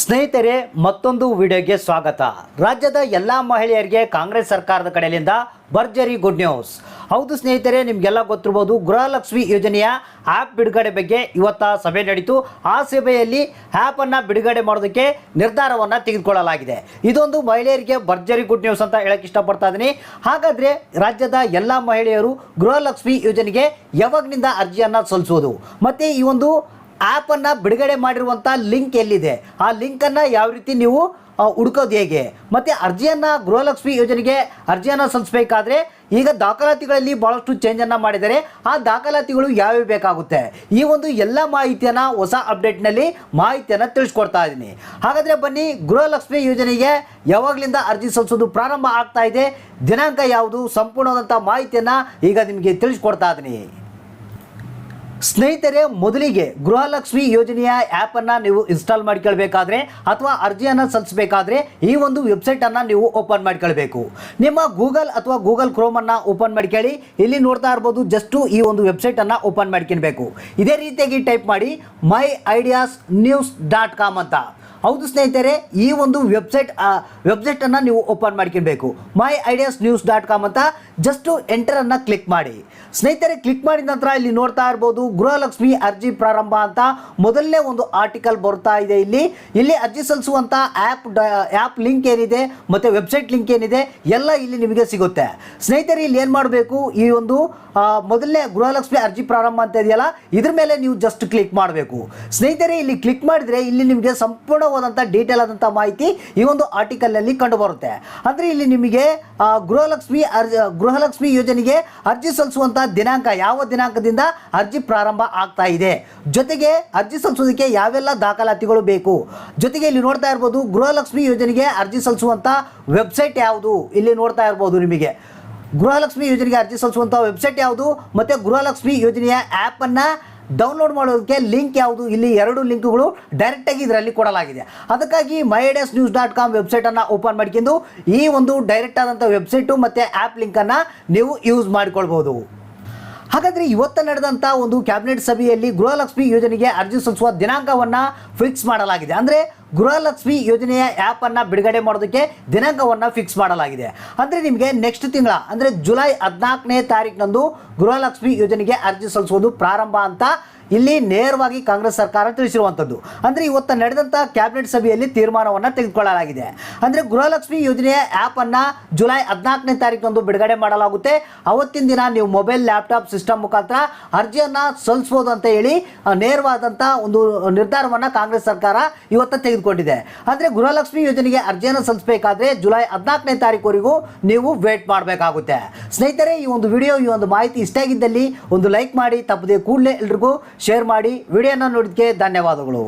ಸ್ನೇಹಿತರೆ, ಮತ್ತೊಂದು ವಿಡಿಯೋಗೆ ಸ್ವಾಗತ. ರಾಜ್ಯದ ಎಲ್ಲ ಮಹಿಳೆಯರಿಗೆ ಕಾಂಗ್ರೆಸ್ ಸರ್ಕಾರದ ಕಡೆಯಿಂದ ಭರ್ಜರಿ ಗುಡ್ ನ್ಯೂಸ್ ಹೌದು ಸ್ನೇಹಿತರೆ, ನಿಮಗೆಲ್ಲ ಗೊತ್ತಿರ್ಬೋದು, ಗೃಹಲಕ್ಷ್ಮಿ ಯೋಜನೆಯ ಆ್ಯಪ್ ಬಿಡುಗಡೆ ಬಗ್ಗೆ ಇವತ್ತ ಸಭೆ ನಡೀತು. ಆ ಸಭೆಯಲ್ಲಿ ಆ್ಯಪನ್ನು ಬಿಡುಗಡೆ ಮಾಡೋದಕ್ಕೆ ನಿರ್ಧಾರವನ್ನು ತೆಗೆದುಕೊಳ್ಳಲಾಗಿದೆ. ಇದೊಂದು ಮಹಿಳೆಯರಿಗೆ ಭರ್ಜರಿ ಗುಡ್ ನ್ಯೂಸ್ ಅಂತ ಹೇಳಕ್ಕೆ ಇಷ್ಟಪಡ್ತಾ ಇದ್ದೀನಿ ಹಾಗಾದರೆ ರಾಜ್ಯದ ಎಲ್ಲ ಮಹಿಳೆಯರು ಗೃಹಲಕ್ಷ್ಮಿ ಯೋಜನೆಗೆ ಯಾವಾಗಿನಿಂದ ಅರ್ಜಿಯನ್ನು ಸಲ್ಲಿಸೋದು ಮತ್ತು ಈ ಒಂದು ಆ್ಯಪನ್ನು ಬಿಡುಗಡೆ ಮಾಡಿರುವಂಥ ಲಿಂಕ್ ಎಲ್ಲಿದೆ? ಆ ಲಿಂಕನ್ನು ಯಾವ ರೀತಿ ನೀವು ಹುಡ್ಕೋದು ಹೇಗೆ? ಮತ್ತು ಅರ್ಜಿಯನ್ನು ಗೃಹಲಕ್ಷ್ಮಿ ಯೋಜನೆಗೆ ಅರ್ಜಿಯನ್ನು ಸಲ್ಲಿಸಬೇಕಾದ್ರೆ ಈಗ ದಾಖಲಾತಿಗಳಲ್ಲಿ ಭಾಳಷ್ಟು ಚೇಂಜನ್ನು ಮಾಡಿದ್ದಾರೆ. ಆ ದಾಖಲಾತಿಗಳು ಯಾವ್ಯಾವ ಬೇಕಾಗುತ್ತೆ? ಈ ಒಂದು ಎಲ್ಲ ಮಾಹಿತಿಯನ್ನು ಹೊಸ ಅಪ್ಡೇಟ್ನಲ್ಲಿ ಮಾಹಿತಿಯನ್ನು ತಿಳಿಸ್ಕೊಡ್ತಾ ಇದ್ದೀನಿ. ಹಾಗಾದರೆ ಬನ್ನಿ, ಗೃಹಲಕ್ಷ್ಮಿ ಯೋಜನೆಗೆ ಯಾವಾಗಲಿಂದ ಅರ್ಜಿ ಸಲ್ಲಿಸೋದು ಪ್ರಾರಂಭ ಆಗ್ತಾ ಇದೆ? ದಿನಾಂಕ ಯಾವುದು? ಸಂಪೂರ್ಣವಾದಂಥ ಮಾಹಿತಿಯನ್ನು ಈಗ ನಿಮಗೆ ತಿಳಿಸ್ಕೊಡ್ತಾ ಇದ್ದೀನಿ. ಸ್ನೇಹಿತರೆ, ಮೊದಲಿಗೆ ಗೃಹಲಕ್ಷ್ಮಿ ಯೋಜನೆಯ ಆ್ಯಪನ್ನು ನೀವು ಇನ್ಸ್ಟಾಲ್ ಮಾಡ್ಕೊಳ್ಬೇಕಾದ್ರೆ ಅಥವಾ ಅರ್ಜಿಯನ್ನು ಸಲ್ಲಿಸಬೇಕಾದ್ರೆ ಈ ಒಂದು ವೆಬ್ಸೈಟನ್ನು ನೀವು ಓಪನ್ ಮಾಡ್ಕೊಳ್ಬೇಕು. ನಿಮ್ಮ ಗೂಗಲ್ ಅಥವಾ ಗೂಗಲ್ ಕ್ರೋಮನ್ನು ಓಪನ್ ಮಾಡ್ಕೊಳ್ಳಿ. ಇಲ್ಲಿ ನೋಡ್ತಾ ಇರ್ಬೋದು, ಜಸ್ಟು ಈ ಒಂದು ವೆಬ್ಸೈಟನ್ನು ಓಪನ್ ಮಾಡ್ಕೊಳ್ಬೇಕು. ಇದೇ ರೀತಿಯಾಗಿ ಟೈಪ್ ಮಾಡಿ, my ideas news dot com ಅಂತ. ಹೌದು ಸ್ನೇಹಿತರೆ, ಈ ಒಂದು ವೆಬ್ಸೈಟ್ ವೆಬ್ಸೈಟನ್ನು ನೀವು ಓಪನ್ ಮಾಡ್ಕೊಬೇಕು my ideas news dot com ಅಂತ ಜಸ್ಟು ಎಂಟರನ್ನು ಕ್ಲಿಕ್ ಮಾಡಿ. ಸ್ನೇಹಿತರೆ ಕ್ಲಿಕ್ ಮಾಡಿದ ನಂತರ ಇಲ್ಲಿ ನೋಡ್ತಾ ಇರ್ಬೋದು, ಗೃಹಲಕ್ಷ್ಮಿ ಅರ್ಜಿ ಪ್ರಾರಂಭ ಅಂತ ಮೊದಲನೇ ಒಂದು ಆರ್ಟಿಕಲ್ ಬರ್ತಾ ಇದೆ ಇಲ್ಲಿ. ಇಲ್ಲಿ ಅರ್ಜಿ ಸಲ್ಲಿಸುವಂಥ ಆ್ಯಪ್ ಆ್ಯಪ್ ಲಿಂಕ್ ಏನಿದೆ, ಮತ್ತು ವೆಬ್ಸೈಟ್ ಲಿಂಕ್ ಏನಿದೆ, ಎಲ್ಲ ಇಲ್ಲಿ ನಿಮಗೆ ಸಿಗುತ್ತೆ. ಸ್ನೇಹಿತರೆ, ಇಲ್ಲಿ ಏನು ಮಾಡಬೇಕು, ಈ ಒಂದು ಮೊದಲನೇ ಗೃಹಲಕ್ಷ್ಮಿ ಅರ್ಜಿ ಪ್ರಾರಂಭ ಅಂತ ಇದೆಯಲ್ಲ, ಇದ್ರ ಮೇಲೆ ನೀವು ಜಸ್ಟ್ ಕ್ಲಿಕ್ ಮಾಡಬೇಕು. ಸ್ನೇಹಿತರೆ, ಇಲ್ಲಿ ಕ್ಲಿಕ್ ಮಾಡಿದರೆ ಇಲ್ಲಿ ನಿಮಗೆ ಸಂಪೂರ್ಣವಾದಂಥ ಡೀಟೇಲ್ ಆದಂಥ ಮಾಹಿತಿ ಈ ಒಂದು ಆರ್ಟಿಕಲ್ನಲ್ಲಿ ಕಂಡುಬರುತ್ತೆ. ಅಂದರೆ ಇಲ್ಲಿ ನಿಮಗೆ ಗೃಹಲಕ್ಷ್ಮಿ ಅರ್ಜಿ, ಗೃಹಲಕ್ಷ್ಮಿ ಯೋಜನೆಗೆ ಅರ್ಜಿ ಸಲ್ಲಿಸುವಂಥ ದಿನಾಂಕ ಯಾವ ದಿನಾಂಕದಿಂದ ಅರ್ಜಿ ಪ್ರಾರಂಭ ಆಗ್ತಾ ಇದೆ? ಜೊತೆಗೆ ಅರ್ಜಿ ಸಲ್ಲಿಸೋದಕ್ಕೆ ಯಾವೆಲ್ಲ ದಾಖಲಾತಿಗಳು ಬೇಕು? ಜೊತೆಗೆ ಇಲ್ಲಿ ನೋಡ್ತಾ ಇರ್ಬೋದು, ಗೃಹಲಕ್ಷ್ಮಿ ಯೋಜನೆಗೆ ಅರ್ಜಿ ಸಲ್ಲಿಸುವಂಥ ವೆಬ್ಸೈಟ್ ಯಾವುದು? ಇಲ್ಲಿ ನೋಡ್ತಾ ಇರ್ಬೋದು ನಿಮಗೆ. ಗೃಹಲಕ್ಷ್ಮಿ ಯೋಜನೆಗೆ ಅರ್ಜಿ ಸಲ್ಲಿಸುವಂಥ ವೆಬ್ಸೈಟ್ ಯಾವುದು? ಮತ್ತು ಗೃಹಲಕ್ಷ್ಮಿ ಯೋಜನೆಯ ಆ್ಯಪನ್ನು ಡೌನ್ಲೋಡ್ ಮಾಡೋದಕ್ಕೆ ಲಿಂಕ್ ಯಾವುದು? ಇಲ್ಲಿ ಎರಡು ಲಿಂಕ್ಗಳು ಡೈರೆಕ್ಟಾಗಿ ಇದರಲ್ಲಿ ಕೊಡಲಾಗಿದೆ. ಅದಕ್ಕಾಗಿ my ideas news dot com ವೆಬ್ಸೈಟನ್ನು open ಮಾಡ್ಕೊಂಡು ಈ ಒಂದು ಡೈರೆಕ್ಟ್ ಆದಂಥ ವೆಬ್ಸೈಟು ಮತ್ತು ಆ್ಯಪ್ ಲಿಂಕನ್ನು ನೀವು ಯೂಸ್ ಮಾಡಿಕೊಳ್ಬೋದು. ಹಾಗಾದರೆ ಇವತ್ತು ನಡೆದಂಥ ಒಂದು ಕ್ಯಾಬಿನೆಟ್ ಸಭೆಯಲ್ಲಿ ಗೃಹಲಕ್ಷ್ಮಿ ಯೋಜನೆಗೆ ಅರ್ಜಿ ಸಲ್ಲಿಸುವ ದಿನಾಂಕವನ್ನು ಫಿಕ್ಸ್ ಮಾಡಲಾಗಿದೆ. ಅಂದರೆ ಗೃಹಲಕ್ಷ್ಮಿ ಯೋಜನೆಯ ಆ್ಯಪನ್ನು ಬಿಡುಗಡೆ ಮಾಡೋದಕ್ಕೆ ದಿನಾಂಕವನ್ನು ಫಿಕ್ಸ್ ಮಾಡಲಾಗಿದೆ. ಅಂದರೆ ನಿಮಗೆ ನೆಕ್ಸ್ಟ್ ತಿಂಗಳ, ಅಂದರೆ ಜುಲೈ ಹದಿನಾಲ್ಕನೇ ತಾರೀಕಿನಂದು ಗೃಹಲಕ್ಷ್ಮಿ ಯೋಜನೆಗೆ ಅರ್ಜಿ ಸಲ್ಲಿಸುವುದು ಪ್ರಾರಂಭ ಅಂತ ಇಲ್ಲಿ ನೇರವಾಗಿ ಕಾಂಗ್ರೆಸ್ ಸರ್ಕಾರ ತಿಳಿಸಿರುವಂಥದ್ದು ಅಂದರೆ ಇವತ್ತು ನಡೆದಂಥ ಕ್ಯಾಬಿನೆಟ್ ಸಭೆಯಲ್ಲಿ ತೀರ್ಮಾನವನ್ನು ತೆಗೆದುಕೊಳ್ಳಲಾಗಿದೆ. ಅಂದರೆ ಗೃಹಲಕ್ಷ್ಮಿ ಯೋಜನೆಯ ಆ್ಯಪನ್ನು ಜುಲೈ ಹದಿನಾಲ್ಕನೇ ತಾರೀಕಿನಂದು ಬಿಡುಗಡೆ ಮಾಡಲಾಗುತ್ತೆ. ಅವತ್ತಿನ ದಿನ ನೀವು ಮೊಬೈಲ್ ಲ್ಯಾಪ್ಟಾಪ್ ಸಿಸ್ಟಮ್ ಮುಖಾಂತರ ಅರ್ಜಿಯನ್ನು ಸಲ್ಲಿಸ್ಬೋದು ಅಂತ ಹೇಳಿ ನೇರವಾದಂಥ ಒಂದು ನಿರ್ಧಾರವನ್ನು ಕಾಂಗ್ರೆಸ್ ಸರ್ಕಾರ ಇವತ್ತು ತೆಗೆದುಕೊಂಡಿದೆ ಅಂದರೆ ಗೃಹಲಕ್ಷ್ಮಿ ಯೋಜನೆಗೆ ಅರ್ಜಿಯನ್ನು ಸಲ್ಲಿಸಬೇಕಾದ್ರೆ ಜುಲೈ ಹದಿನಾಲ್ಕನೇ ತಾರೀಕುವರೆಗೂ ನೀವು ವೇಟ್ ಮಾಡಬೇಕಾಗುತ್ತೆ. ಸ್ನೇಹಿತರೆ, ಈ ಒಂದು ವಿಡಿಯೋ, ಈ ಒಂದು ಮಾಹಿತಿ ಇಷ್ಟ ಆಗಿದ್ದಲ್ಲಿ ಒಂದು ಲೈಕ್ ಮಾಡಿ, ತಪ್ಪದೆ ಕೂಡಲೇ ಎಲ್ರಿಗೂ ಶೇರ್ ಮಾಡಿ. ವಿಡಿಯೋನ ನೋಡಿದ್ದಕ್ಕೆ ಧನ್ಯವಾದಗಳು.